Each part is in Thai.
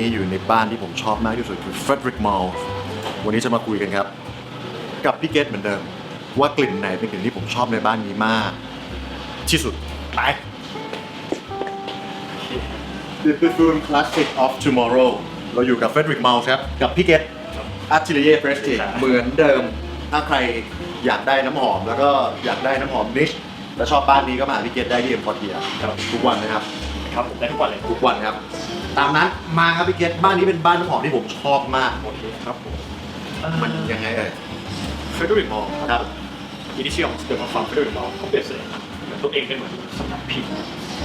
นนี้อยู่ในบ้านที่ผมชอบมากที่สุดคือ Frederick Mall วันนี้จะมาคุยกันครับ กับพี่เกตเหมือนเดิม ว่ากลิ่นไหนเป็นกลิ่นที่ผมชอบในบ้านนี้มาก ที่สุดไป The Perfume Classic of Tomorrow เราอยู่กับ Frederick Mall ครับ กับพี่เกต Atelier Prestige เหมือนเดิม ถ้าใครอยากได้น้ำหอมแล้วก็อยากได้น้ำหอมนิชแล้วชอบบ้านนี้ก็มาหาพี่เกตได้ที่เอ็มพอร์เทียครับทุกวันนะครับ ครับผมได้ทุกวันเลย ทุกวันครับ ตามนั้นมาครับพี่เกตบ้านนี้เป็นบ้านน้ำหอมที่ผมชอบมากโอเคครับผมมันยังไงเอ่ยเฟรดริกมอลครับอินิเชียลของเดอะมาฟาร์มเฟรดริกมอลเขาเปรียบเสมือนเหมือนตัวเองเป็นเหมือนสำนักพิมพ์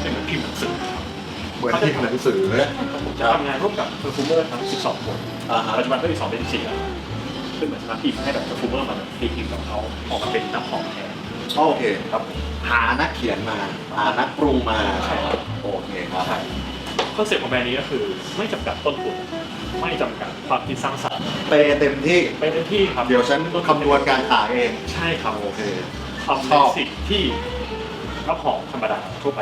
เป็นเหมือนพิมพ์หนังสือครับเหมือนที่หนังสือผมจะทำงานร่วมกับเพอร์ฟูเมอร์ทั้ง 12 คนอ่าฮะปัจจุบันก็มี2เป็น14แล้วซึ่งเหมือนสำนักพิมพ์ให้แบบเพอร์ฟูเมอร์มาตีพิมพ์กับเขาออกมาเป็นน้ำหอมแทนโอเคครับหานักเขียนมาหานักปรุงมาใช่ครับโอเคครับใช่ คอนเซ็ปต์ของแบรนด์นี้ก็คือ ไม่จำกัดต้นทุนไม่จำกัดความคิดสร้างสรรค์เปย์เต็มที่ ไปเต็มที่ครับเดี๋ยวฉันคำนวณการขายเอง ใช่ครับโอเคทำในสิ่งที่น้ำหอมธรรมดาทั่วไป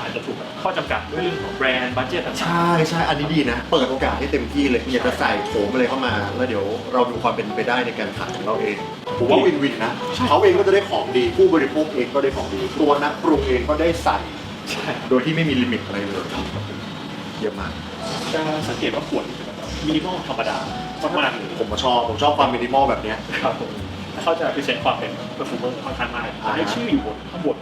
อาจจะถูกแบบข้อจำกัดด้วยเรื่องของแบรนด์บัตเจ็ตต่างใช่ใช่อันนี้ดีนะ เปิดโอกาสให้เต็มที่เลยอยากจะใส่โถมอะไรเข้ามา แล้วเดี๋ยวเราดูความเป็นไปได้ในการขายของเราเองผมว่าวินวินนะเขาเองก็จะได้ของดีผู้บริโภคเองก็ได้ของดี ตัวนักปรุงเองก็ได้ใส่ ๆใช่ โดยที่ไม่มีลิมิตอะไรเลย เยี่ยมมาก จะสังเกตว่าขวดเป็นแบบมินิมอลธรรมดามากๆเลยผมมาชอบผมชอบความมินิมอลแบบเนี้ย ครับผมแล้วเขาจะพิเศษความเป็นเปอร์ฟูเมอร์ค่อนข้างมากจะให้ชื่ออยู่บนข้างบน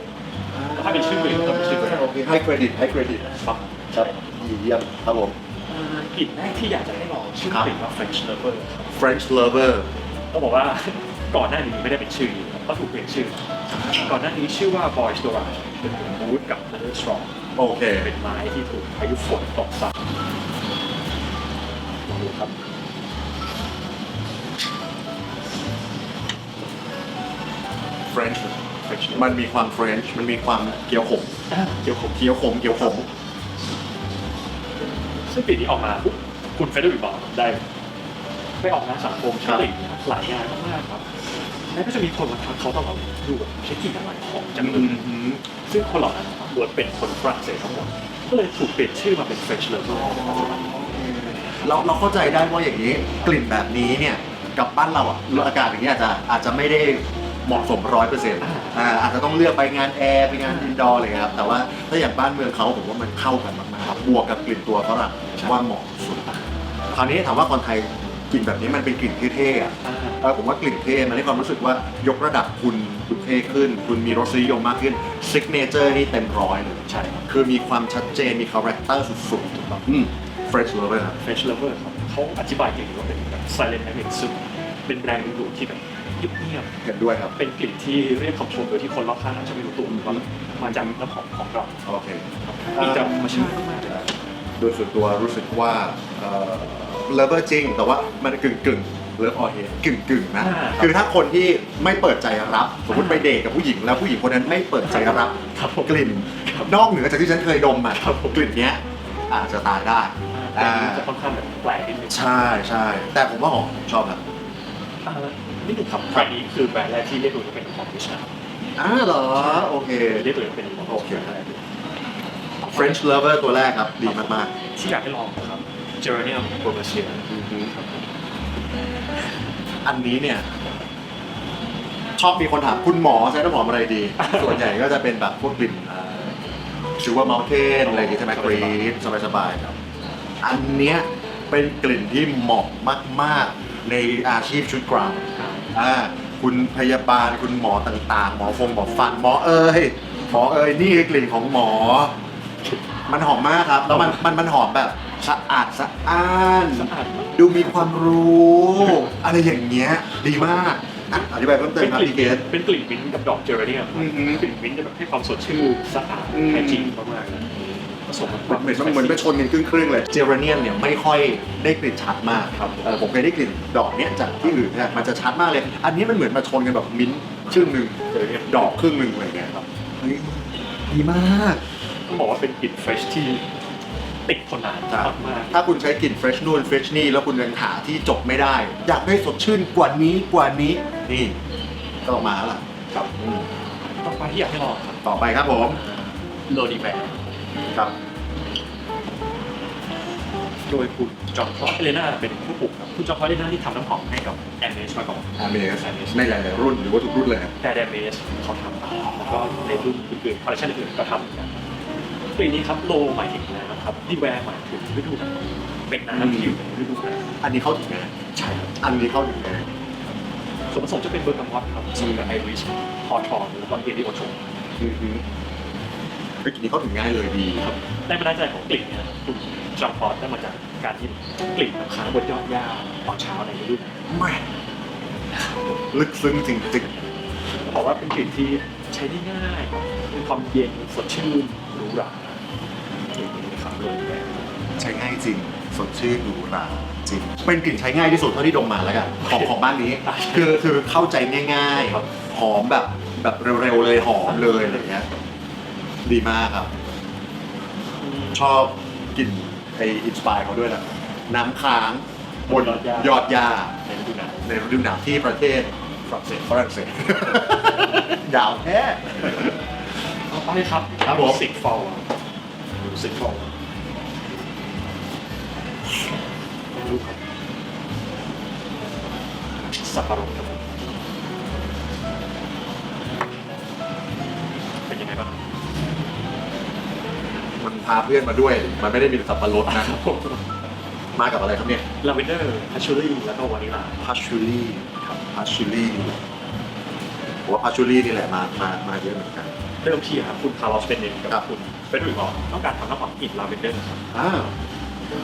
แล้วถ้าเป็นชื่อตัวเองก็เป็นชื่อตัวเองโอเคให้เครดิตให้เครดิตครับครับดีเยี่ยมครับผมอ่ากลิ่นแรกที่อยากจะให้ลองชื่อกลิ่นว่า French Lover ครับ French lover ต้องบอกว่าก่อนหน้านี้ไม่ได้เป็นชื่อนี้ครับก็ถูกเปลี่ยนชื่อ ก่อนหน้านี้ชื่อว่า Boys Dorage เป็นบูธกับ Leather Strong โอเค เป็นไม้ที่ถูกพายุฝนตกใส่ลองดูครับ French French มันมีความ French มันมีความเกี๊ยวขมอ่าเกี่ยวกับเกี๊ยวขมเกี๊ยวขมซึ่งปีนี้ออกมาปุ๊บคุณเฟเดอริกบอกได้ ไปออกงานสังคมครับใช่หลายงานมากๆครับ แล้วก็จะมีคนมาทักเขาตลอดดูแบบใช้กลิ่นอะไรของจังเลยอืมซึ่งคนเหล่านั้นล้วนเป็นคนฝรั่งเศสทั้งหมด ก็เลยถูกเปลี่ยนชื่อมาเป็น French Lover ในปัจจุบันเราเราเข้าใจได้ว่าอย่างนี้กลิ่นแบบนี้เนี่ยกับบ้านเราอะอากาศอย่างนี้อาจจะอาจจะไม่ได้เหมาะสมร้อยเปอร์เซ็นต์อาจจะต้องเลือกไปงานแอร์ไปงานอินดอร์เลยครับ แต่ว่าถ้าอย่างบ้านเมืองเขาผมว่ามันเข้ากันมากๆครับบวกกับกลิ่นตัวฝรั่งผมว่าเหมาะสุดคราวนี้ถามว่าคนไทย กลิ่นแบบนี้มันเป็นกลิ่นเท่ๆอะอ่าเออผมว่ากลิ่นเท่มันให้ความรู้สึกว่ายกระดับคุณคุณเท่ขึ้น คุณมีรสนิยมมากขึ้นซิกเนเจอร์นี่เต็มร้อยเลยใช่ครับ คือมีความชัดเจนมีคาแรคเตอร์สุดๆถูกต้องอืม French lover ครับ French Lover ครับเขาอธิบายกลิ่นว่าเป็นแบบ silent agent ซึ่งเป็นแบรนด์หรูๆที่แบบเงียบเห็นด้วยครับ ๆเป็นกลิ่นที่เรียกคำชมโดยที่คนรอบข้างอาจจะไม่รู้ตัวว่ามาจากน้ำหอมของเราโอเค มีจากธรรมชาติมากๆเลยนะ โดยส่วนตัวรู้สึกว่าเอ่อ lover จริง แต่ว่ามันกึ่งกึ่งเลิฟออเฮกึ่งกึ่งๆนะ คือถ้าคนที่ไม่เปิดใจรับ สมมติไปเดทกับผู้หญิงแล้วผู้หญิงคนนั้นไม่เปิดใจรับครับผมกลิ่น นอกเหนือจากที่ฉันเคยดมอะครับผมกลิ่นเนี้ยอาจจะตายได้แต่อันนี้จะค่อนข้างแบบแปลกนิดนึงใช่ใช่แต่ผมว่าหอมชอบครับอ่านี่หนึ่งครับแบรนด์นี้คือแบรนด์แรกที่เรียกตัวเองเป็นของดิชนะอ้าเหรอโอเคเรียกตัวเองเป็นของโอเค French lover ตัวแรกครับ ดีมากที่อยากให้ลองนะครับ Geranium b o r b a c e a ๆอันนี้เนี่ย ชอบมีคนถามคุณหมอใช้น้ำหอมอะไรดี ส่วนใหญ่ก็จะเป็นแบบพวกกลิ่นชิวว่าเมลเทนอะไรอย่างงี้ใช่ไหมกรีนสบายๆครับ อันเนี้ยเป็นกลิ่นที่เหมาะมาก ๆ ในอาชีพชุดกราวอ่าคุณพยาบาลคุณหมอต่างๆ หมอฟงหมอฟันหมอเอ้ยหมอเอ้ยนี่คือกลิ่นของหมอ มันหอมมากครับ แล้วมันมันมันหอมแบบสะอาดสะอ้าน สะอาดมาก ดูมีความรู้ อะไรอย่างเงี้ย ดีมากอะอธิบายเพิ่มเติมเป็นครับกลิ่นพี่เกศเป็นกลิ่นมิ้นท์กับดอกเจอร์เนียมอือหือกลิ่นมิ้นท์จะแบบให้ความสดชื่นสะอาดอืม แท้จริงมากๆนะผสมกับความเหมือนเหมือนไปชนกันครึ่งๆเลย เจเรเนียมเนี่ยไม่ค่อยได้กลิ่นชัดมากครับเออผมเคยได้กลิ่นดอกเนี้ยจากที่อื่นเนี่ยมันจะชัดมากเลย อันนี้มันเหมือนมาชนกันแบบมิ้นท์ครึ่งหนึ่งเจอร์เนียมดอกครึ่งหนึ่งอะไรเงี้ยครับเฮ้ยดีมาก ต้องบอกว่าเป็นกลิ่นเฟรชที่ติดทนนานครับมากถ้าคุณใช้กลิ่นเฟรชนู่นเฟรชนี่แล้วคุณยังหาที่จบไม่ได้ อยากได้สดชื่นกว่านี้กว่านี้นี่ก็ออกมาแล้วล่ะๆครับอืมต่อไปที่อยากให้ลองครับต่อไปครับผมโลดีแบนครับ โดยคุณจอห์นพอตเอเลนาเป็นผู้ปลูกครับคุณจอห์นพอตเอเลนาที่ทำน้ำหอมให้กับแอมเมสมาก่อน อาเมสในหลายๆรุ่นหรือว่าทุกรุ่นเลยครับแต่แอมเมสเขาทำแล้วก็ในรุ่นอื่นๆคอลเลคชันอื่นๆก็ทำเหมือนกัน กลิ่นนี้ครับโลหมายถึงน้ำครับดีแวร์หมายถึงฤดูหนาวเป็นน้ำที่อยู่ในฤดูหนาวอันนี้เข้าถึงง่ายใช่ครับอันนี้เข้าถึงง่ายส่วนผสมจะเป็นเบอร์กามอตครับผสมกับไอริชฮอทอนแล้วก็เอริโอโชอือฮึเฮ้ยอันนี้เข้าถึงง่ายเลยดีครับแรงบันดาลใจของกลิ่นเนี่ยคุณจอห์นพอตได้มาจากการที่กลิ่นน้ำค้างบนยอดหญ้าตอนเช้าในฤดูหนาว แม่ลึกซึ้งจริงบอกว่าเป็นกลิ่นที่ใช้ได้ง่ายมีความเย็นสดชื่นหรูหราก ลิ่นนี้ครับเลยแบบๆใช้ง่ายจริง สดชื่นหรูหราจริง เป็นกลิ่นใช้ง่ายที่สุดเท่าที่ดมมาแล้วกันของของบ้านนี้ คือคือเข้าใจง่ายๆหอมแบบแบบเร็วๆเลยหอมเลยอะไรอย่างเงี้ยดีมากครับ ชอบกลิ่นไออินสปายเขาด้วยนะน้ำค้างบนยอดหญ้าในฤดูหนาวในฤดูหนาวที่ประเทศฝรั่งเศสฝรั่งเศสยาวแท้ต่อไปครับครับผมสิกฟอลสิกฟอล สับปะรดครับผมเป็นยังไงบ้างมันพาเพื่อนมาด้วย มันไม่ได้มีสับปะรดนะ ครับผมมากับอะไรครับเนี่ยลาเวนเดอร์พัชชูรี่แล้วก็วานิลาพาชูรี่ครับพาชูรี่ผมว่าพาชูรี่นี่แหละมามามาเยอะเหมือนกัน เริ่มที่ครับคุณคาร์ลอสเบนเนตกัครับบคุณเฟรดริกออกต้องการทำน้ำหอมกลิ่นลาเวนเดอร์ครับอ้าว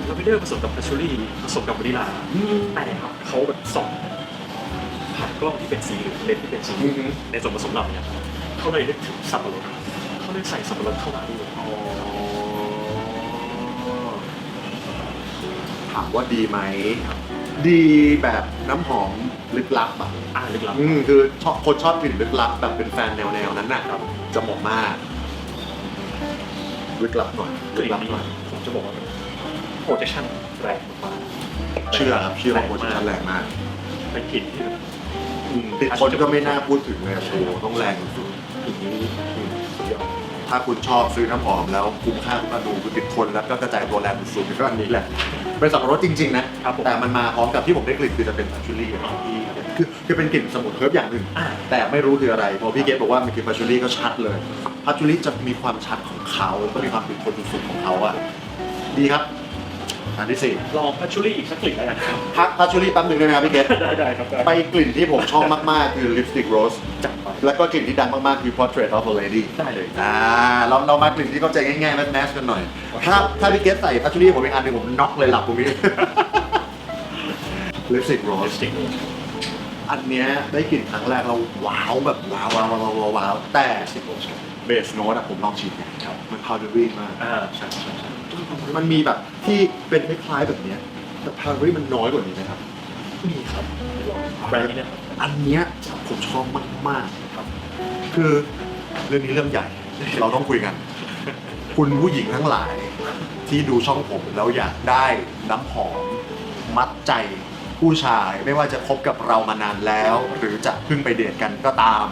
ลาเวนเดอร์ผสมกับพัชชูรี่ผสมกับวานิลา แต่ครับเขาแบบส่องผ่าน กล้องที่เป็นสีเหลืองเลนส์ที่เป็นสีเหลืองในส่วนผสมเหล่านี้เขาเลยนึกถึงสับปะรดเขาเลยใส่สับปะรดเข้ามาด้วยอ๋อถามว่าดีไหม ดีแบบน้ำหอมลึกลับอะอ่าลึกลับ อืมคือชอบคนชอบกลิ่นลึกลับแบบเป็นแฟนแนวแนวๆนั้นน่ะจะเหมาะมากลึกลับหน่อยกลึกลิ่นลับนี้หน่อยผมจะบอกว่าโปรเจคชั่นแรงมากเชื่อครับเชื่อว่าโปรดักชั่นแรงมากเป็นกลิ่นที่แบบอืม ติดคนก็ไม่น่าพูดถึงเลยโอ้โหต้องแรงสุดกลิ่นนี้สุดยอดๆถ้าคุณชอบซื้อน้ำหอมแล้วคุ้มค่าก็ดูคือติดคนแล้วก็กระจายตัวแรงสุดๆก็อันนี้แหละเป็นสับปะรดจริงๆนะครับผมแต่มันมาพร้อมกับที่ผมได้กลิ่นคือจะเป็นพัชชูรี่ที่คือคือเป็นกลิ่นสมุนเฮิร์บอย่างหนึ่งอ่าแต่ไม่รู้คืออะไรพอพี่เกดบอกว่ามันคือพัชชูรี่ก็ชัดเลยพัชชูรี่จะมีความชัดของเขาก็มีความติดทนสุดๆของเขาอะดีครับ อันที่สี่ลองพัชชูรี่อีกสักกลิ่นแล้วกันครับพักพัชชูรี่แป๊บหนึงได้ไหมครับพี่เกดได้ได้ครับได้ไปกลิ่นที่ผมชอบมากๆ คือลิปสติกโรสจัดไป แล้วก็กลิ่นที่ดังมากๆ คือ Portrait of a Lady ได้เลย อ่าเราเรามากลิ่นที่เข้าใจง่ายๆแมสๆกันหน่อย ถ้าถ้าพี่เกดใส่พัชชูรี่ผมอีกอันหนึ่งผมน็อกเลยหลับตรงนี้ลิปสติกโรลิสปสติกอันเนี้ยได้กลิ่นครั้งแรกเราว้าวแบบว้าวว้าวว้าวว้าวว้าวแต่ ลิปสติกโรสเบสโน้ตอะผมลองฉีดไงครับมันพาวเดอรี่มากอ่าใช่ใช่ใช่ มันมีแบบที่เป็นคล้ายๆแบบเนี้ยแต่พาวเดอรี่มันน้อยกว่านี้นะครับ มีครับลองแบรนด์นี้นะครับอันเนี้ยผมชอบมากๆครับ คือเรื่องนี้เรื่องใหญ่ เราต้องคุยกัน คุณผู้หญิงทั้งหลาย ที่ดูช่องผมแล้วอยากได้น้ำหอม มัดใจผู้ชายไม่ว่าจะคบกับเรามานานแล้ว หรือจะเพิ่งไปเดทกันก็ตาม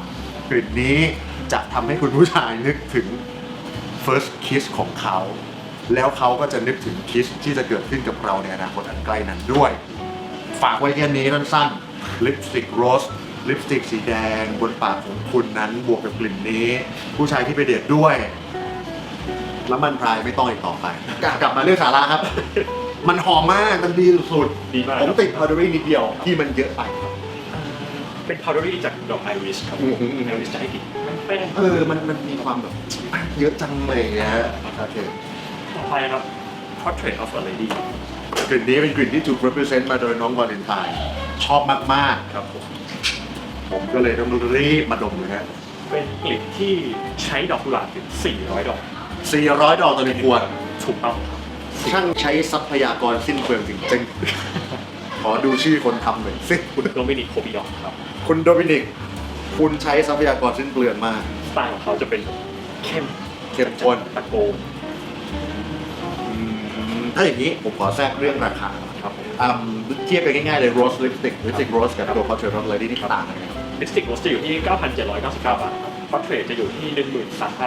กลิ่นนี้จะทำให้คุณผู้ชายนึกถึง first kiss ของเขา แล้วเขาก็จะนึกถึง kiss ที่จะเกิดขึ้นกับเราในอนาคตอันใกล้นั้นด้วย ฝากไว้แค่นี้สั้นๆลิปสติกโรสลิปสติกสีแดงบนปากของคุณนั้นบวกกับกลิ่นนี้ ผู้ชายที่ไปเดทด้วย แล้วมันพรายไม่ต้องอีกต่อไป กลับกลับมาเรื่องสาระครับ มันหอมมากมันดีสุดดีมากๆผมติดพาวเดอรี่นิดเดียวที่มันเยอะไปครับเป็นพาวเดอรี่จากดอกไอริสครับอืมอืมอืมไอริสจะให้กลิ่นแป้งเออมันมันมีความแบบเยอะจังเลยอย่างเงี้ยโอเค ต่อไปครับ Portrait of a Lady กลิ่นนี้เป็นกลิ่นที่ถูก represent มาโดยน้องวาเลนไทน์ชอบมากครับผม ๆ ผมก็เลยต้องรีบมาดมเลยฮะเป็นกลิ่นที่ใช้ดอกกุหลาบถึง400 ดอก400 ดอกต่อหนึ่งขวดถูกต้องครับช่างใช้ทรัพยากรสิ้นเปลืองจริงๆ ขอดูชื่อคนทำหน่อยสิคุณโดมินิกโคบิดอกครับ คุณโดมินิก คุณใช้ทรัพยากรสิ้นเปลืองมาก สไตล์ของเขาจะเป็นเข้มเข้มข้น ตะโกนอืม ถ้าอย่างนี้ผมขอแทรกเรื่องราคาครับผมอืมเทียบกันง่ายๆเลย rose lipstick lipstick rose กับตัว portrait of a lady นี่ต่างกันไหมครับลิปสติกโรสจะอยู่ที่ 9,799 บาทครับ Portrait จะอยู่ที่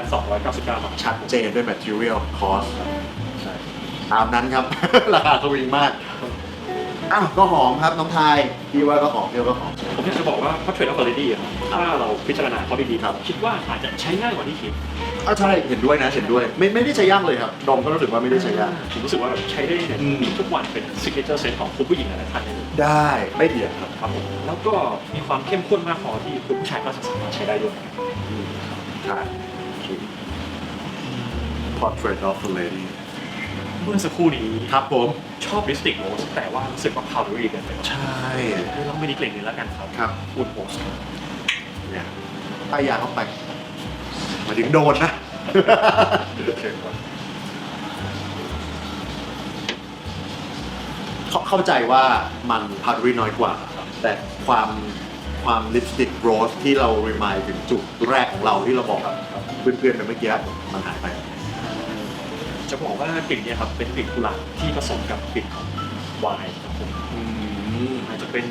13,299 บาทชัดเจนด้วย material cost ใช่ตามนั้นครับ ราคาสวิงมากอ้าวก็หอมครับน้องทายพี่ว่าก็หอมพี่ว่าก็หอมผมอยากจะบอกว่า portrait of quality อะถ้าเราพิจารณาเขาดีๆครับ คิดว่าอาจจะใช้ง่ายกว่าที่คิด อะใช่เห็นด้วยนะเห็นด้วย ไม่ไม่ได้ใช้ยากเลยครับดมก็รู้สึกว่าไม่ได้ใช้ยาก ผมรู้สึกว่าแบบใช้ได้เนี่ยอืม ทุกวันเป็น signature set ของคุณผู้หญิงหลายๆท่านเลยได้ไม่เดียดครับ ครับผมแล้วก็มีความเข้มข้นมากพอที่คุณผู้ชายก็สามารถใช้ได้ด้วยใช่ Portrait of a Lady เมื่อสักครู่นี้ครับผม ชอบ lipstick rose แต่ว่ารู้สึกว่า powdery เกินไปใช่ให้ลองไม่ดีกลิ่นนี้แล้วกันครับครับ อุ่นโพสเนี่ยป้ายยาเข้าไปหมายถึงโดนนะ เข้าเข้าใจว่ามันพาร์ทรีน้อยกว่า แต่ความความลิปสติกโรสที่เรารีมายถึงจุดแรกของเราที่เราบอกกับเพื่อนๆไปเมื่อกี้มันหายไป จะบอกว่ากลิ่นเนี่ยครับเป็นกลิ่นกุหลาบที่ผสมกับกลิ่นของไวน์ครับผมอาจจะเป็น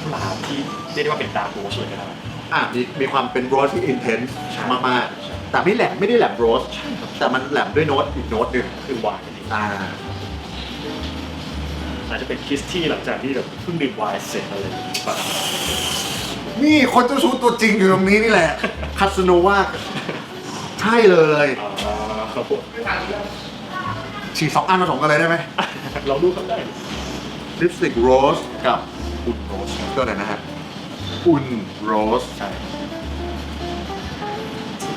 กุหลาบที่เรียกได้ว่าเป็นดาร์กโรสเลยก็ได้ อะมีมีความเป็นโรสที่อินเทนส์ใช่มากๆแต่ไม่แหลมไม่ได้แหลมโรสแต่มันแหลมด้วยโน้ตอีกโน้ตหนึ่งคือไวน์นั่นเองอ่าอาจจะเป็นคิสที่หลังจากที่แบบเพิ่งดื่มไวน์เสร็จอะไรอย่างเงี้ยหรือเปล่านี่คนเจ้าชู้ตัวจริงอยู่ตรงนี้นี่แหละคาสโนวาใช่เลยอ่าครับผมฉีกสองอันผสมกันเลยได้ไหมเราดูกันได้ลิปสติกโรสกับอุ่นโรสก็ไหนนะฮะ อุ่นโรสใช่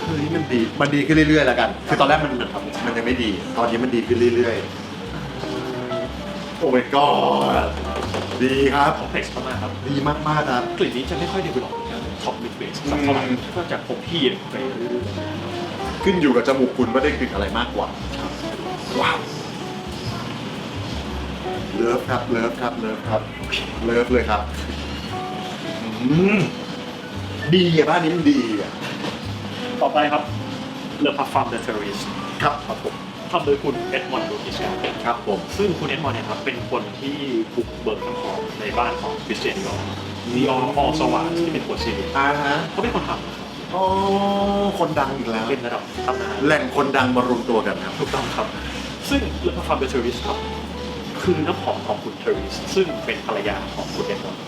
เฮ้ยมันดีมันดีขึ้นเรื่อยๆแล้วกัน คือตอนแรกมันมันยังไม่ดี ตอนนี้มันดีขึ้นเรื่อยๆ โอ้ my god ดีครับ คอมเพล็กซ์มากๆครับดีมากๆครับ กลิ่นนี้จะไม่ค่อยเดเวลลอปท็อปมิดเบสสักเท่าไหร่อืม ก็จะคงที่ไปเรื่อยขึ้นอยู่กับจมูกคุณว่าได้กลิ่นอะไรมากกว่า ว้าว เลิฟครับ เลิฟครับ เลิฟครับ เลิฟเลยครับ อืมดีอะบ้านนี้มันดีอะๆต่อไปครับเลอพัฟฟัมเดอะเทอริสครับครับผมทำโดยคุณเอ็ดมอนด์ลูกิชครับผม ซึ่งคุณเอ็ดมอนด์เนี่ยครับเป็นคนที่บุกเบิกน้ำหอมในบ้านของคริสเตียนดิออร์ดิออร์ออสวาที่เป็นหัวซีรีส์อ่าฮะเขาเป็นคนทำนะครับอ๋อคนดังอีกแล้วเป็นระดับตำนานแหล่งคนดังมารวมตัวกันครับถูกต้องครับ ซึ่งเลอพัฟฟัมเดอะเทอริสครับ คือน้ำหอมของคุณเทอริสซึ่งเป็นภรรยาของคุณเอ็ดมอนด์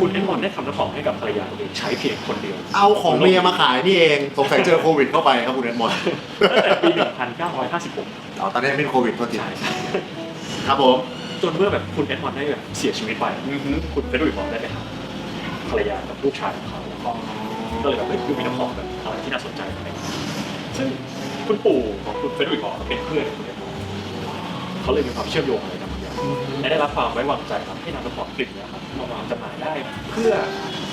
คุณเอ็ดมอนด์ได้ทำน้ำหอมให้กับภรรยาตัวเองใช้เพียงคนเดียว เอาของเมียมาขายนี่เอง สงสัยเจอโควิดเข้าไปครับคุณเอ็ดมอนด์ตั้งแต่ปี 1956อ๋อตอนนี้ไม่มีโควิดโทษทีใช่ใช่ครับผม จนเมื่อแบบคุณเอ็ดมอนด์ได้แบบเสียชีวิตไปคุณเฟรดริกบอกได้ไปหาภรรยากับลูกชายของเขาแล้วก็ก็เลยแบบเฮ้ยดูมีน้ำหอมแบบอะไรที่น่าสนใจอะไรซึ่งคุณปู่ของคุณเฟรดริกบอกเป็นเพื่อนของคุณ เอ็ดมอนด์เขาเลยมีความเชื่อมโยงอะไรกันบางอย่างและได้รับความไว้วางใจครับให้นำน้ำหอมกลิ่นเนี้ครับมาวางจำหน่ายได้ เพื่อ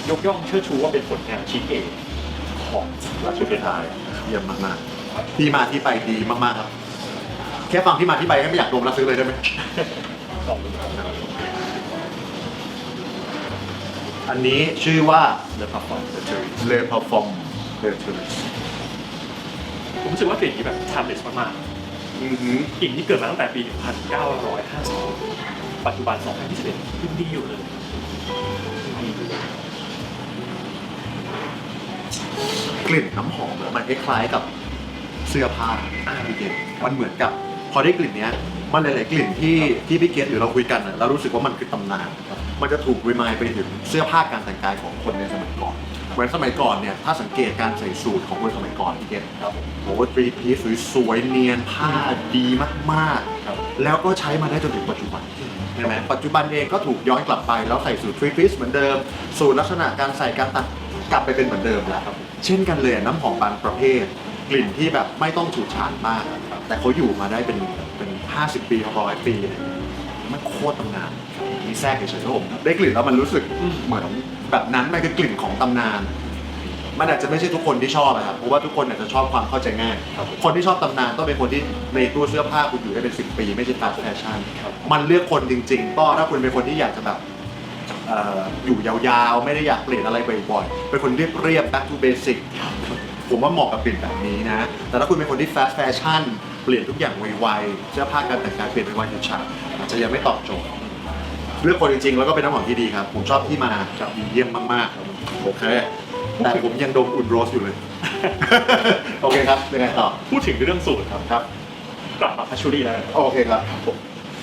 ยกย่องเชิดชูว่าเป็นผลงานชิ้นเอกของราชบุรีไทยเยี่ยมมากๆที่มาที่ไปดีมากๆครับ แค่ฟังที่มาที่ไปก็ไม่อยากดมแล้วซื้อเลยได้ไหมของดูครับอันนี้ชื่อว่า The Parfum The Cherry Le Parfum de Tourist ผมรู้สึกว่ากลิ่นนี้แบบ timeless มากอื อหือกลิ่นที่เกิดมาตั้งแต่ปี 1950ปัจจุบัน 2021ยังดีอยู่เลยดีอยู่เลยกลิ่นน้ำหอมอะมันคล้ายๆกับเสื้อผ้าอ่าพี่เกดมันเหมือนกับ พอได้กลิ่นเนี้ย มันหลายๆกลิ่นที่ที่พี่เกดหรือเราคุยกันอะเรารู้สึกว่ามันคือตำนานครับมันจะถูกรีมายไปถึงเสื้อผ้าการแต่งกายของคนในสมัยก่อน เหมือนสมัยก่อนเนี่ย ถ้าสังเกตการใส่สูทของคนสมัยก่อนพี่เกดครับผมโอ้ทรีพีซสวยๆเนียนผ้าดีมากครับๆแล้วก็ใช้มาได้จนถึงปัจจุบันใช่ไหมปัจจุบันเองก็ถูกย้อนกลับไป แล้วใส่สูตรทรีพีซเหมือนเดิม สูตรลักษณะการใส่การตัดกลับไปเป็นเหมือนเดิมแล้วครับ เช่นกันเลยน้ำหอมบางประเภท กลิ่นที่แบบไม่ต้องฉูดฉาดมาก แต่เขาอยู่มาได้เป็นเป็น 50 ปีร้อยปี มันโคตรตำนานมีแทรกเฉยๆครับผมได้กลิ่นแล้วมันรู้สึกเหมือนแบบนั้นมันคือกลิ่นของตำนาน มันอาจจะไม่ใช่ทุกคนที่ชอบนะครับเพราะว่าทุกคนอาจจะชอบความเข้าใจง่ายครับผมคนที่ชอบตำนานต้องเป็นคนที่ในตู้เสื้อผ้าคุณอยู่ได้เป็น10ปี ไม่ใช่ฟาสแฟชั่นครับมันเลือกคนจริงๆก็ถ้าคุณเป็นคนที่อยากจะแบบเอ่ออยู่ยาวๆ ไม่ได้อยากเปลี่ยนอะไรบ่อยๆ เป็นคนเรียบเรียบ back to basic ผมว่าเหมาะกับกลิ่นแบบนี้นะ แต่ถ้าคุณเป็นคนที่ fast fashion เปลี่ยนทุกอย่างไวๆ เสื้อผ้าการแต่งกายเปลี่ยนไวๆชัดๆอาจ จะยังไม่ตอบโจทย์เลือกคนจริงๆ แล้วก็เป็นน้ำหอมที่ดีครับ ผมชอบที่มาครับดีเยี่ยมมากๆโอเค แต่ผมยังดมอุ่นโรสอยู่เลย โอเคครับยังไงต่อพูดถึงเรื่องสูตรครับครับผกลับมาพัชชูรี่แล้วโอเคครับ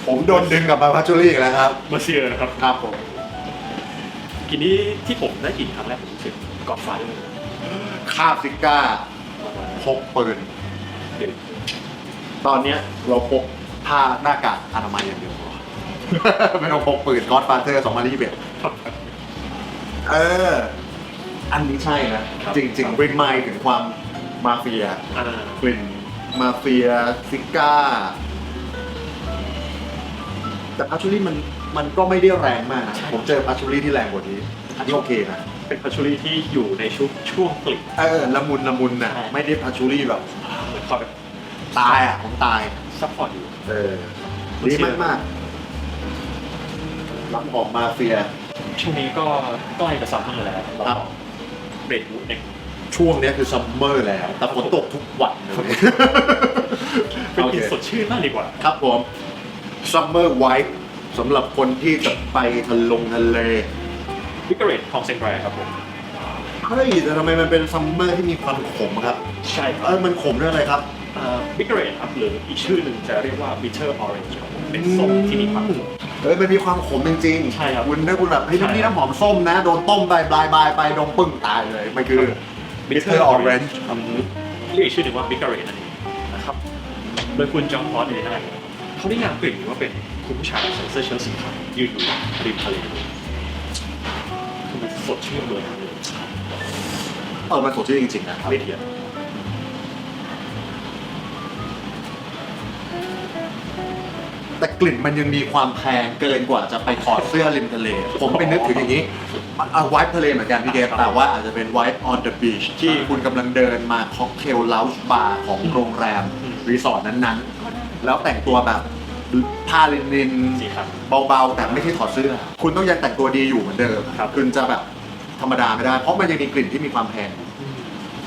ผมโดนดึงกลับมาพัชชูรี่อีกแล้วครับมาเซียร์นะครับครับผมกินนี้ที่ผมได้กลินครั้งแรกผมรู้สึกกอดไฟเลยคาบซิก้าพกปืนเดี๋ยวตอนเนี้ยเราพก ผ้าหน้ากากอนามัยอย่างเดียวพอ ไม่ต้องพกปืน God Father 2021ครับเออ อันนี้ใช่นะจริงๆริมไมล์ถึงความมาเฟีย อ่ากลิ่นมาเฟียซิก้า แต่พัชชูรี่มันมันก็ไม่ได้แรงมากนะ ผมเจอพัชชูรี่ที่แรงกว่านี้ อันนี้โอเคนะ เป็นพัชชูรี่ที่อยู่ในช่วงช่วงกลิ่น เออ ละมุนละมุนนะใช่ ไม่ได้พัชชูรี่แบบ เหมือนความแบบตายอะผมตาย ซัพพอร์ตอยู่ เออดีมากมากๆน้ำหอมมาเฟีย ช่วงนี้ก็ใกล้จะซัมเมอร์แล้วเราครับ เบรดวูดเองช่วงเนี้ยคือซัมเมอร์แล้วแต่ฝนตกทุกวันเลยเป็นโอกลินเคสดชื่นมากดีกว่า ครับผมซัมเมอร์ไวท์สำหรับคนที่จะไปทะลงทะเลวิกเกอเรตของเซนไบรครับผม เฮ้ยแต่ทำไมมันเป็นซัมเมอร์ที่มีความขมครับ ใช่คเอรับอมันขมด้วยอะไรครับ วิกเกอเรตครับหรืออีกชื่อหนึ่งจะเรียกว่า bitter orange ครับผมเป็นส้มที่มีความขม เฮ้ยมันมีความขมจริงๆใช่ครับคุณถ้าคุณแบบเฮ้ยใช่ น้ำนี่น้ำหอมส้มนะ โดนต้มไปบลายบายไปโดนปึ้งตายเลย มันคือ bitter orange ครับ เรียกอีกชื่อหนึ่งว่า bitter orange นั่นเองนะครับ โดยคุณจอห์นพอตเอเลน่าเนี่ยเขาได้นามกลิ่นว่าเป็นคุณผู้ชายใส่เสื้อเชิ้ตสีขาวยืนอยู่ริมทะเลคือมันสดชื่นเลยนะเลยเออมันสดชื่นจริงๆนะไม่เทียบ แต่กลิ่นมันยังมีความแพงเกินกว่าจะไปถอดเสื้อริมทะเล ผมไปนึกถึงอย่างนี้เอาไวท์ทะเลเหมือนกันพี่เกฟแต่ว่าอาจจะเป็นไวท์ on the beach ที่คุณกำลังเดินมาค็อกเทลเลาส์บาร์ของโรงแรมรีสอร์ทนั้นๆ แล้วแต่งตัวแบบผ้าลินินสีขาวเบาๆ แต่ไม่ใช่ถอดเสื้อ คุณต้องยังแต่งตัวดีอยู่เหมือนเดิมครับคุณจะแบบธรรมดาไม่ได้ เพราะมันยังมีกลิ่นที่มีความแพง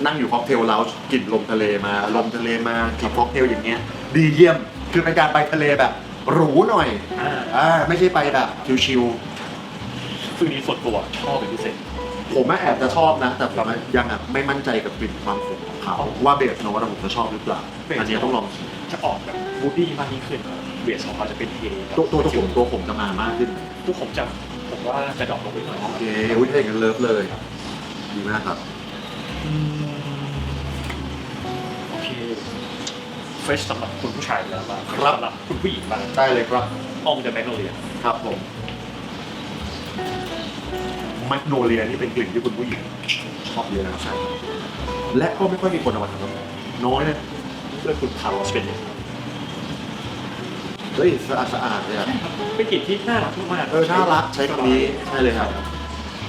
นั่งอยู่ค็อกเทลเลาส์กลิ่นลมทะเลมา ลมทะเลมากินค็อกเทลอย่างเงี้ย ดีเยี่ยม คือเป็นการไปทะเลแบบ หรูหน่อยอ่าอ่าไม่ใช่ไปแบบชิวซึ่งนี้ส่วนตัวชอบเป็นพิเศษ ๆผมอะแอบจะชอบนะ แต่ผมอะยังอะไม่มั่นใจกับกลิ่นความขมของเขาว่าเบสโนตผมจะชอบหรือเปล่าอันนี้ต้องลองจะออกแบบบูดี้มากยิ่งขึ้นเบียสของเขาจะเป็นเทตัวตัวตัวผมตัวผมจะมามากขึ้น ตัวผมจะผมว่าจะดรอปลงไปหน่อยโอเคอุ้ยถ้าอย่างนั้นเลิฟเลย ดีมากครับโอ เฟรชสำหรับคุณผู้ชายแล้วบ้างครับ สำหรับคุณผู้หญิงบ้างได้เลยครับ อองเดอะแมกโนเลียครับผมแมกโนเลียนี่เป็นกลิ่นที่คุณผู้หญิงชอบเยอะนะครับใช่ครับและก็ไม่ค่อยมีคนเอามาทำแล้วน้อยนะเพื่อคุณคาร์ลอสเป็นเนี่ยเฮ้ยสะอาดสะอาดเลยอะเป็นกลิ่นที่น่ารักมากๆเออน่ารักใช้คำนี้ใช่เลยครับ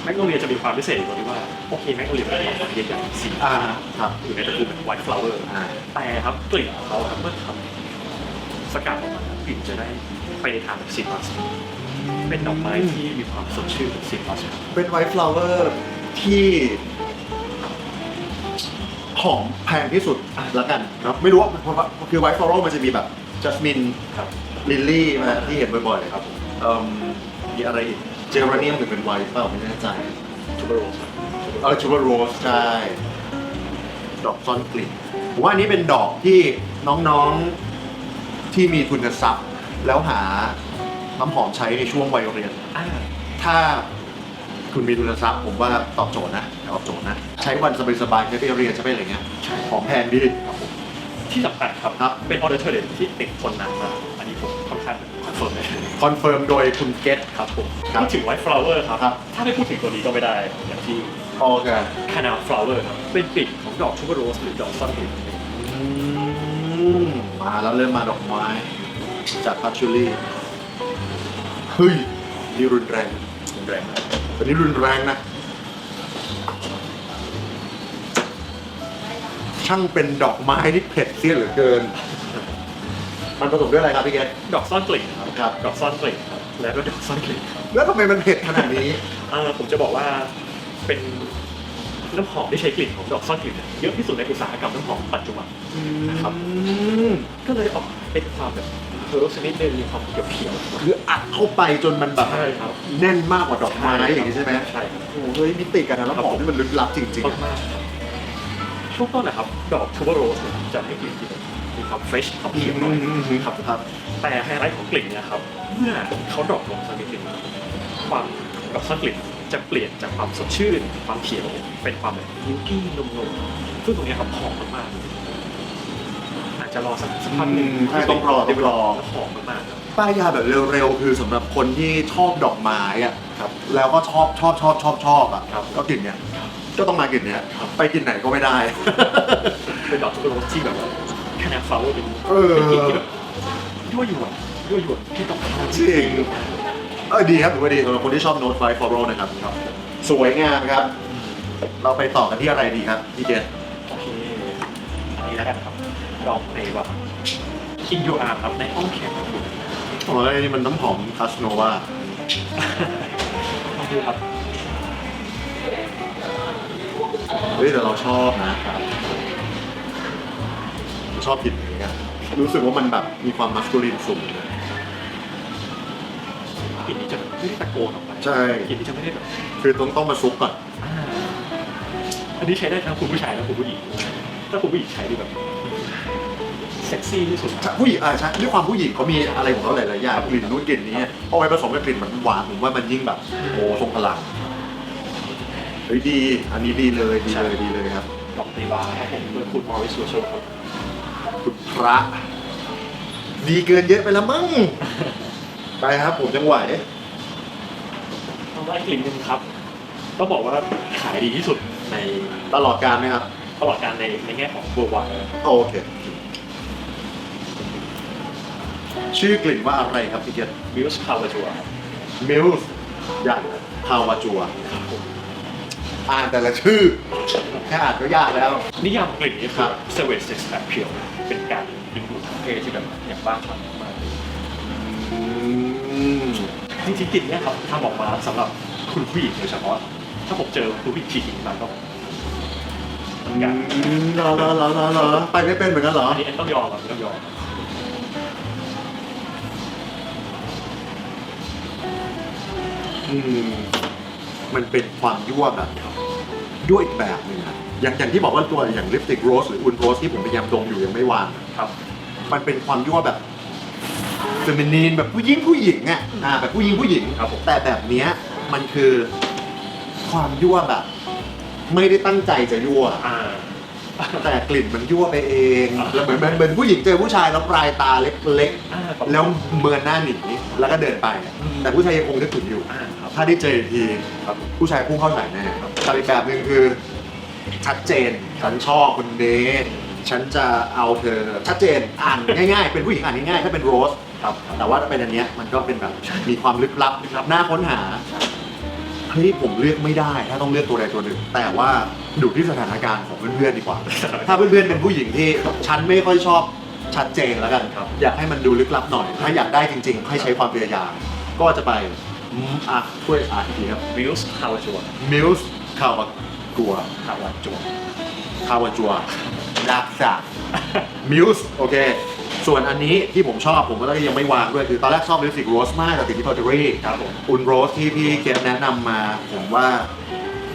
แมกโนเลียจะมีความพิเศษอยู่ตรงที่ว่า โอเคแมกโนเลียเป็นดอกไม้ใหญ่ๆสีอ่าครับอยู่ในตระกูลแบบไวท์ฟลาวเวอร์อ่าแต่ครับกลิ่นของเขาครับเมื่อทำสกัดออกมากลิ่นจะได้ไปในทางแบบซิตรัสเป็นดอกไม้ที่มีความสดชื่นแบบซิตรัสครับเป็นไวท์ฟลาวเวอร์ที่หอมแพงที่สุดละกันเนาะไม่รู้ว่าเพราะว่าคือไวท์ฟลาวเวอร์มันจะมีแบบจัสมิน ครับ ลิลลี่มาที่เห็นบ่อยๆครับเอิ่มมีอะไรอีกเจอราเนียมถึงเป็นไวท์เปล่าไม่แน่ใจ ทูเบอร์โรส เออชูเบอร์โรสใช่ ดอกซ่อนกลิ่นผมว่าอันนี้เป็นดอกที่น้องๆที่มีทุนทรัพย์ แล้วหาน้ำหอมใช้ในช่วงวัยเรียนอ่าถ้าคุณมีทุนทรัพย์ ผมว่าตอบโจทย์นะตอบโจทย์นะ ใช้วันสบายๆใช้ไปเรียนใช้ไปอะไรเงี้ยหอมแพงดี ที่สำคัญครับ ครับ เป็นออเดอร์เทอร์เดที่ติดคนนานมากอันนี้ผมค่อนข้างคอนเฟิร์มเลยคอนเฟิร์มโดยคุณเกต ครับผมครับพูดถึงไวท์ฟลาวเวอร์ครับ ครับ ถ้าไม่พูดถึงตัวนี้ก็ไม่ได้อย่างที่ โอเคคานาฟลาวเวอร์ครับเป็นกลิ่นของดอกทูเบอร์โรสหรือดอกซ่อนกลิ่นอืมมาแล้วเริ่มมาดอกไม้ จากพัชชูรี่เฮ้ยนี่รุนแรงแรงมากอันนี้รุนแรงนะ ช่างเป็นดอกไม้ที่เผ็ดเสี้ยเหลือเกิน มันผสมด้วยอะไรครับพี่เกศ ดอกซ่อนกลิ่นครับครับ ดอกซ่อนกลิ่นครับแล้วก็ดอกซ่อนกลิ่นครับแล้วทำไมมันเผ็ดขนาดนี้อ่าผมจะบอกว่าเป็น น้ำหอมที่ใช้กลิ่นของดอกซ่อนกลิ่นเนี่ยเยอะที่สุดในอุตสาหกรรมน้ำหอมปัจจุบันครับ อืมก็เลยออกเป็นความแบบเฮอร์โรสนิดนึงมีความเขียวๆคืออัดเข้าไปจนมันแบบใช่ครับแน่นมากกว่าดอกไม้อย่างนี้ใช่ไหมใช่ครับ โอ้โหเฮ้ยมิติกันนะแล้วหอมที่มันลึกลับจริงมากมากๆครับช่วงต้นนะครับ ดอกทูเบอร์โรสเนี่ยจะให้กลิ่นที่แบบมีมีความเฟรชความเขียวหน่อยครับครับ แต่ไฮไลท์ของกลิ่นเนี่ยครับ เมื่อเขาดรอปลงสักนิดหนึงความแบบสักกลิ่น จะเปลี่ยนจากความสดชื่น ความเขียวเป็นความแบบมิลกี้นมๆซึ่งตรงเนี้ยครับหอมมากๆอาจจะรอสักสักพักหนึ่งอืมใช่ต้องรอต้องรอ แล้วหอมมากๆครับ ป้ายยาแบบเร็วๆ คือสำหรับคนที่ชอบดอกไม้อะครับแล้วก็ชอบชอบชอบชอบชอบอะครับก็กลิ่นเนี้ยก็ต้องมากลิ่นเนี้ยครับ ไปกลิ่นไหนก็ไม่ได้ เป็นดอกโรสที่แบบว่าแค่แนฟลาวเวอร์เป็นเออเป็นกลิ่นที่แบบยั่วหยวนยั่วหยวนที่ต้องเข้าจริง เออดีครับถือว่าดีสำหรับคนที่ชอบโน้ตไฟฟอร์โรนะครับครับสวยงามครับ เราไปต่อกันที่อะไรดีครับพี่เกศโอเคอันนี้แล้วกันครับดอกในว่าอินยูอาร์ครับในอ้อมแขนของคุณโอ้ยนี่มันน้ำหอมคาสโนวาลองดูครับเฮ้ยแต่เราชอบนะชอบกลิ่นนี้กันรู้สึกว่ามันแบบมีความมัสคูลินสูงนะ กลิ่นนี้จะไม่ได้ตะโกนออกไปใช่ กลิ่นนี้จะไม่ได้แบบคือต้องต้องมาซุกก่อน อ่าอันนี้ใช้ได้ทั้งคุณผู้ชายและคุณผู้หญิงถ้าคุณผู้หญิงใช้ดีแบบเซ็กซี่ที่สุดผู้หญิงอ่าใช่ด้วยความผู้หญิงเขามีอะไรของเขาหลายๆอย่างกลิ่นนู้นกลิ่นนี้พอไปผสมกับกลิ่นมันหวานผมว่ามันยิ่งแบบโอ้ทรงพลังเฮ้ยดี อันนี้ดีเลยดีเลยดีเลยครับ ดอกในบาร์ครับผมโดยคุณมอริสโซโชครับ คุณพระ ดีเกินเยอะไปแล้วมั้ง ไปครับผมยังไหวทำได้กลิ่นหนึงครับต้องบอกว่าขายดีที่สุดในตลอดการไหมครับ ตลอดการในในแง่ของบัววายโอเค ชื่อกลิ่นว่าอะไรครับพี่เกศมิวส์คาวาจัวมิลส์ยันคาวาจัว ครับผมอ่านแต่ละชื่อ แค่อ่านก็ยากแล้ว นิยามกลิ่นนี้ครัคือบเซเวสเซ็กซ์แเพียวเป็นการดึงดูดทางเพศที่แบบอย่างบ้าคลั่งมากเลยอืม จริงๆกลิ่นเนี้ยครับทำออกมาสำหรับคุณผู้หญิงโดยเฉพาะ ถ้าผมเจอคุณผู้หญิงฉีดกลิ่นมาก็มันอยากเหรอเหรอเหรอเหรอเหรอไปไม่เป็นเหมือนกันเหรอ อันนี้อันต้องยอมอะต้องยอมอืมมันเป็นความยั่วแบบยั่วอีกแบบหนึงอะอย่างอย่างที่บอกว่าตัวอย่างลิปสติกโรสหรืออุนโรสที่ผมพยายามดมอยู่ยังไม่วาง ครับ มันเป็นความยั่วแบบ เฟมินีนแบบผู้หญิงผู้หญิงอะอ่าแบบผู้หญิงผู้หญิงครับผม แต่แบบเนี้ยมันคือความยั่วแบบ ไม่ได้ตั้งใจจะยั่ว อ่า แต่กลิ่นมันยั่วไปเอง อ่า แล้วเหมือนเหมือนเหมือนผู้หญิงเจอผู้ชายแล้วปลายตาเล็กอ่าๆแล้วเมินหน้าหนีแล้วก็เดินไป แต่ผู้ชายยังคงนึกถึงอยู่ อ่าครับ ถ้าได้เจออีกทีครับผู้ชายพุ่งเข้าใส่แน่กับอีกแบบหนึ่งคือชัดเจน ฉันชอบคนนี้ ฉันจะเอาเธอ ชัดเจนอ่านง่ายๆ เป็นผู้หญิงอ่านง่ายๆ ถ้าเป็นโรส ครับแต่ว่าถ้าเป็นอันเนี้ยมันก็เป็นแบบมีความลึกลับลึกลับน่าค้นหาเฮ้ยผมเลือกไม่ได้ ถ้าต้องเลือกตัวใดตัวหนึ่ง แต่ว่าดูที่สถานการณ์ของเพื่อนๆดีกว่า ถ้าเพื่อนๆเป็นผู้หญิงที่ฉันไม่ค่อยชอบชัดเจนแล้วกันครับ อยากให้มันดูลึกลับหน่อย ถ้าอยากได้จริงๆ ให้ใช้ความพยายามก็จะไปอืมอะช่วยอ่านอีกทีครับมิวส์คาวาจัวมิลส์คาวากัว คาวาจัวคาวาจัวดักษามิลส์โอเค ส่วนอันนี้ที่ผมชอบผมก็ยังไม่วางด้วยคือตอนแรกชอบลิปสติกโรสมากแต่ติดที่พอเตอรี่ครับผมอุนโรสที่พี่เกมแนะนำมา ผมว่า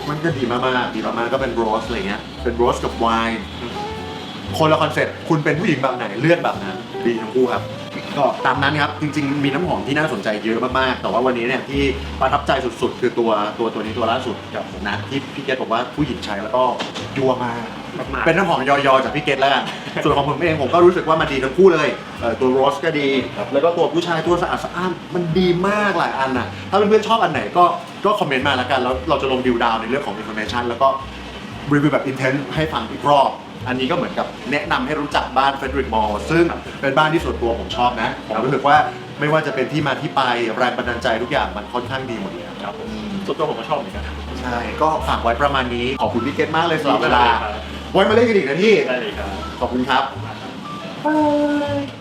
มันก็ดีมากๆดีมากๆก็เป็นโรสอะไรเงี้ยเป็นโรสกับไวน์คนละคอนเซ็ปต์คุณเป็นผู้หญิงแบบไหนเลือกแบบนั้นดีทั้งคู่ครับ ก็ตามนั้นครับ จริงๆ มีน้ำหอมที่น่าสนใจเยอะมากๆ แต่ว่าวันนี้เนี่ยที่ประทับใจสุดๆ คือตัวตัวตัวนี้ตัวล่าสุดกับนะที่พี่เกตบอกว่าผู้หญิงใช้แล้วก็ยั่วมาก มากๆเป็นน้ำหอมยอๆจากพี่เกตแล้วกัน ส่วนของผมเองผมก็รู้สึกว่ามันดีทั้งคู่เลยเอ่อตัวโรสก็ดี แล้วก็ตัวผู้ชายตัวสะอาดสะอ้านมันดีมากหลายอันน่ะ ถ้าเพื่อนๆชอบอันไหนก็ก็คอมเมนต์มาแล้วกันแล้วเราจะลงดิวดาวในเรื่องของอินโฟเมชันแล้วก็รีวิวแบบอินเทนต์ให้ฟังอีกรอบ อันนี้ก็เหมือนกับแนะนำให้รู้จักบ้านเฟ d ดริกมอลซึ่งเป็นบ้านที่ส่วนตัวผมชอบนะ ผมรู้สึกว่าไม่ว่าจะเป็นที่มาที่ไปแรงบันดาลใจทุกอย่างมันค่อนข้างดีหมดเลยครับผม ส่วนตัวผมก็ชอบเหมือนกัน ใช่ ก็ฝากไว้ประมาณนี้ ขอบคุณพี่เกตมากเลยสำหรับเวลา ครับ ไว้มาเล่นกันอีกนะพี่ ได้เลยครับ ขอบคุณครับ Bye.